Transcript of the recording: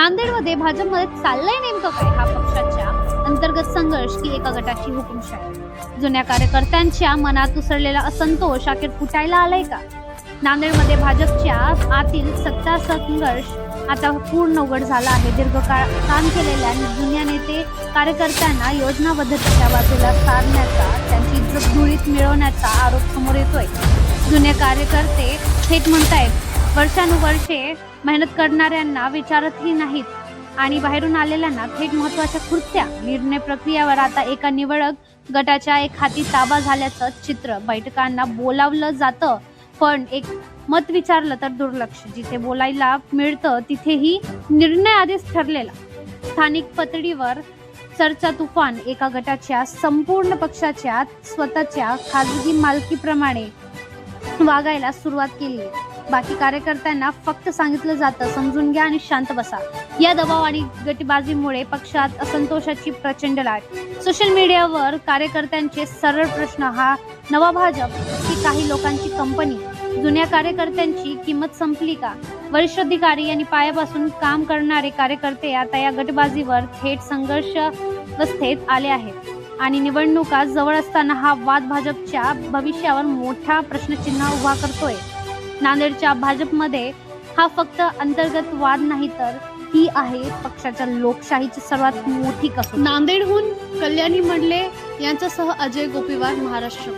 नांदेडमध्ये भाजपमध्ये चाललंय नेमकं काय हा पक्षाच्या अंतर्गत संघर्ष की एका गटाची हुकुमशाही? जुन्या कार्यकर्त्यांच्या मनात उसळलेला असंतोष अखेर फुटायला आलाय का? नांदेडमध्ये भाजपच्या आतील सत्ता संघर्ष आता पूर्ण उघड झाला आहे. दीर्घकाळ काम केलेल्या जुन्या नेते कार्यकर्त्यांना योजनाबद्धतेच्या बाजूला सारण्याचा त्यांची इज्जत धुळीत मिळवण्याचा आरोप समोर येतोय. जुने कार्यकर्ते थेट म्हणतायत वर्षानुवर्षे मेहनत करणाऱ्यांना विचारतही नाहीत. आणि बाहेरून आलेल्यांना थेट महत्त्वाच्या कृत्या निर्णय प्रक्रियेवर आता एका निवडक गटाच्या एक हाती ताबा झाल्याचं चित्र बैठकांना बोलावलं जातं. पण एक मत विचारलं तर दुर्लक्ष. जिथे बोलायला मिळतं तिथेही निर्णय आधीच ठरलेला. स्थानिक पातळीवर चर्चा तुफान एका गटाच्या संपूर्ण पक्षाच्या स्वतःच्या खाजगी मालकीप्रमाणे वागायला सुरुवात केली. आहे बाकी कार्यकर्त्यांना फक्त सांगितलं जातं समजून घ्या आणि शांत बसा. या दबाव आणि गटबाजीमुळे पक्षात असंतोषाची प्रचंड लाट. सोशल मीडियावर कार्यकर्त्यांचे सरळ प्रश्न हा नवा भाजप की काही लोकांची कंपनी? जुन्या कार्यकर्त्यांची किंमत संपली का? वरिष्ठ अधिकारी आणि पायापासून काम करणारे कार्यकर्ते आता या गटबाजीवर थेट संघर्ष अवस्थेत आले आहेत. आणि निवडणुका जवळ असताना हा वाद भाजपच्या भविष्यावर मोठा प्रश्नचिन्ह उभा करतोय. नांदेडच्या भाजपमध्ये हा फक्त अंतर्गत वाद नाही तर ही आहे पक्षाच्या लोकशाहीची सर्वात मोठी कसोटी. नांदेडहून कल्याणी मंडले यांच्यासह अजय गोपीवार महाराष्ट्र.